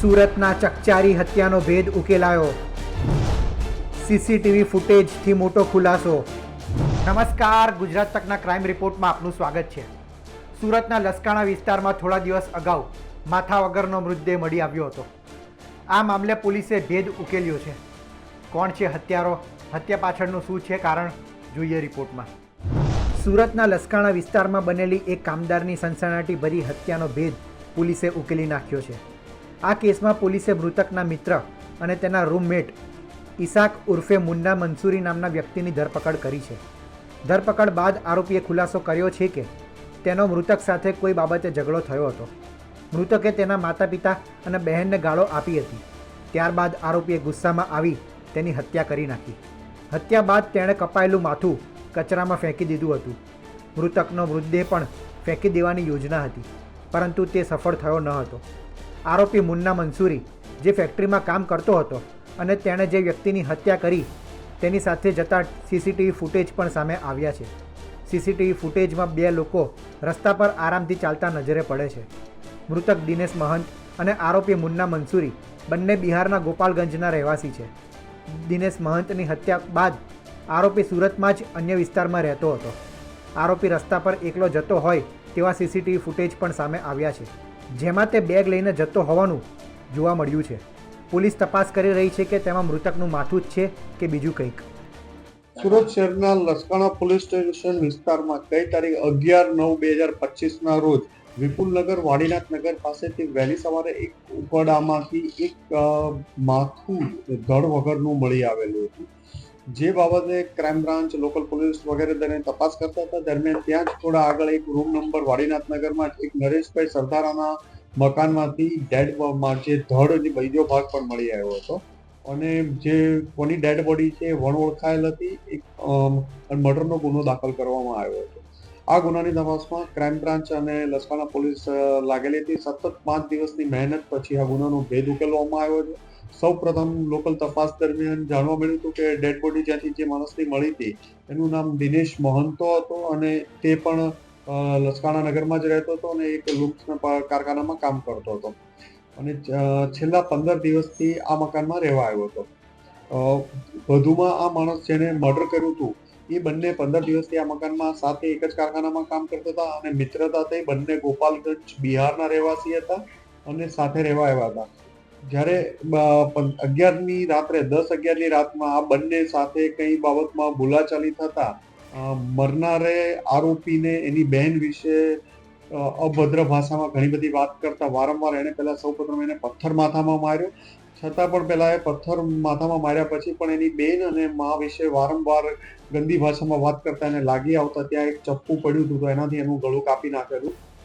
સુરતના ચકચારી હત્યાનો ભેદ ઉકેલાયો. સીસીટીવી ફૂટેજથી મોટો ખુલાસો. નમસ્કાર, ગુજરાત તકના ક્રાઇમ રિપોર્ટમાં આપનું સ્વાગત છે. સુરતના લસકાણા વિસ્તારમાં થોડા દિવસ અગાઉ માથા વગરનો મૃતદેહ મળી આવ્યો હતો. આ મામલે પોલીસે ભેદ ઉકેલ્યો છે. કોણ છે હત્યારો? હત્યા પાછળનું શું છે કારણ? જોઈએ રિપોર્ટમાં. સુરતના લસકાણા વિસ્તારમાં બનેલી એક કામદારની સનસનાટી ભરી હત્યાનો ભેદ પોલીસે ઉકેલી નાખ્યો છે. આ કેસમાં પોલીસે મૃતકના મિત્ર અને તેના રૂમમેટ ઈસાક ઉર્ફે મુન્ના મંસૂરી નામના વ્યક્તિની ધરપકડ કરી છે. ધરપકડ બાદ આરોપીએ ખુલાસો કર્યો છે કે તેનો મૃતક સાથે કોઈ બાબતે ઝઘડો થયો હતો. મૃતકે તેના માતા પિતા અને બહેનને ગાળો આપી હતી. ત્યારબાદ આરોપીએ ગુસ્સામાં આવી તેની હત્યા કરી નાખી. હત્યા બાદ તેણે કપાયેલું માથું કચરામાં ફેંકી દીધું હતું. મૃતકનો મૃતદેહ પણ ફેંકી દેવાની યોજના હતી, પરંતુ તે સફળ થયો ન હતો. આરોપી મુન્ના મંસૂરી, જે ફેક્ટરીમાં કામ કરતો હતો અને તેણે જે વ્યક્તિની હત્યા કરી, તેની સાથે જતા સીસીટીવી ફૂટેજ પણ સામે આવ્યા છે. સીસીટીવી ફૂટેજમાં બે લોકો રસ્તા પર આરામથી ચાલતા નજરે પડે છે. મૃતક દિનેશ મહંત અને આરોપી મુન્ના મંસૂરી બંને બિહારના ગોપાલગંજના રહેવાસી છે. દિનેશ મહંતની હત્યા બાદ આરોપી સુરતમાં જ અન્ય વિસ્તારમાં રહેતો હતો. આરોપી રસ્તા પર એકલો જતો હોય તેવા સીસીટીવી ફૂટેજ પણ સામે આવ્યા છે, જેમાં તે બેગ લઈને જતો હોવાનું જોવા મળ્યું છે. પોલીસ તપાસ કરી રહી છે કે તેમાં મૃતકનું માથું જ છે કે બીજું કંઈક. સુરત શહેરના લસકાણા પોલીસ સ્ટેશન વિસ્તારમાં ગઈ તારીખ અગિયાર નવ બે હજાર પચીસના રોજ વિપુલનગર વાડીનાથ નગર પાસેથી વહેલી સવારે એક ઉકરડામાંથી એક માથું ધડ વગરનું મળી આવેલું હતું. જે બાબતે ક્રાઇમ બ્રાન્ચ લોકલ પોલીસ વગેરે તેને તપાસ કરતા હતા, દરમિયાન ત્યાં જ થોડા આગળ એક રૂમ નંબર વાડીનાથ નગરમાં એક નરેશભાઈ સરદારાના મકાનમાંથી ડેડ જે ધડ અને બીજો ભાગ પણ મળી આવ્યો હતો. અને જે કોની ડેડ બોડી છે વણ ઓળખાયેલ હતી, એક મર્ડરનો ગુનો દાખલ કરવામાં આવ્યો હતો. આ ગુનાની તપાસમાં ક્રાઇમ બ્રાન્ચ અને લસવાના પોલીસ લાગેલી હતી. સતત પાંચ દિવસની મહેનત પછી આ ગુનાનો ભેદ ઉકેલવામાં આવ્યો છે. સૌ પ્રથમ લોકલ તપાસ દરમિયાન જાણવા મળ્યું હતું કે ડેડ બોડી જ્યાંથી જે માણસની મળી હતી, એનું નામ દિનેશ મહંતો હતો અને તે પણ લસકાણા નગરમાં જ રહેતો હતો અને એક લુમ્સના કારખાનામાં કામ કરતો હતો. અને છેલ્લા પંદર દિવસથી આ મકાનમાં રહેવા આવ્યો હતો. વધુમાં આ માણસ જેને મર્ડર કર્યું હતું, એ બંને પંદર દિવસથી આ મકાનમાં સાથે એક જ કારખાનામાં કામ કરતા હતા અને મિત્રતાથી બંને ગોપાલગંજ બિહારના રહેવાસી હતા અને સાથે રહેવા આવ્યા હતા. જ્યારે અગિયારની રાત્રે, દસ અગિયારની રાતમાં આ બંને સાથે કઈ બાબતમાં બોલાચાલી થતા મરનારે આરોપીને એની બહેન વિશે અભદ્ર ભાષામાં ઘણી બધી વાત કરતા વારંવાર એને પહેલા સૌપ્રથમ એને પથ્થર માથામાં માર્યો. છતાં પણ પહેલા એ પથ્થર માથામાં માર્યા પછી પણ એની બેન અને મા વિશે વારંવાર ગંદી ભાષામાં વાત કરતા એને લાગી આવતા ત્યાં એક ચપ્પુ પડ્યું હતું તો એનાથી એનું ગળું કાપી નાખેલું.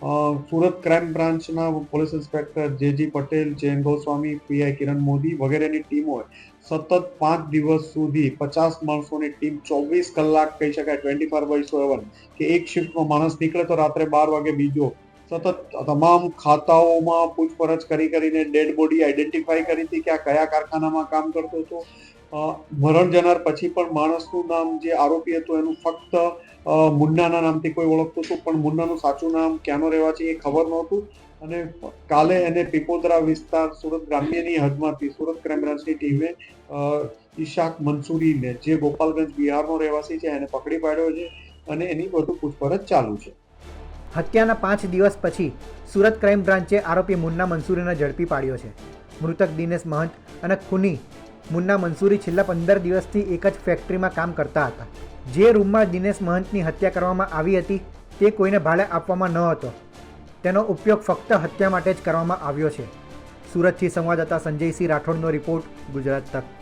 સુરત ક્રાઇમ બ્રાન્ચના police inspector J G Patel Jain Goswami, PI Kiran Modi વગેરેની ટીમોએ સતત પાંચ દિવસ સુધી પચાસ માણસોની ટીમ ચોવીસ કલાક કહી શકાય ટ્વેન્ટી ફોર બાય સેવન કે એક શિફ્ટમાં માણસ નીકળે તો રાત્રે બાર વાગે બીજો. સતત તમામ ખાતાઓમાં પૂછપરછ કરી કરીને ડેડ બોડી આઈડેન્ટિફાઈ કરી હતી કે આ કયા કારખાનામાં કામ કરતો હતો. મરણ જનાર પછી પણ માણસનું નામ જે આરોપી હતું, એનું ફક્ત મુન્નાના નામથી કોઈ ઓળખતું હતું, પણ મુન્નાનું સાચું નામ ક્યાંનો છે એ ખબર નહોતું. અને કાલે એને પીપોદરા વિસ્તાર સુરત ગ્રામ્યની હદમાંથી, સુરત ક્રાઇમ બ્રાન્ચની ટીમે ઈશાક મંસૂરીને, જે ગોપાલગંજ બિહારનો રહેવાસી છે, એને પકડી પાડ્યો છે અને એની વધુ પૂછપરછ ચાલુ છે. હત્યાના પાંચ દિવસ પછી સુરત ક્રાઇમ બ્રાન્ચે આરોપી મુન્ના મંસૂરીને ઝડપી પાડ્યો છે. મૃતક દિનેશ મહંત અને ખૂની મુન્ના મંસૂરી છેલ્લા પંદર દિવસથી એક જ ફેક્ટરીમાં કામ કરતા હતા. જે રૂમમાં દિનેશ મહંતની હત્યા કરવામાં આવી હતી, તે કોઈને ભાડે આપવામાં ન હતો. તેનો ઉપયોગ ફક્ત હત્યા માટે જ કરવામાં આવ્યો છે. સુરતથી સંવાદદાતા સંજયસિંહ રાઠોડનો રિપોર્ટ ગુજરાત તક.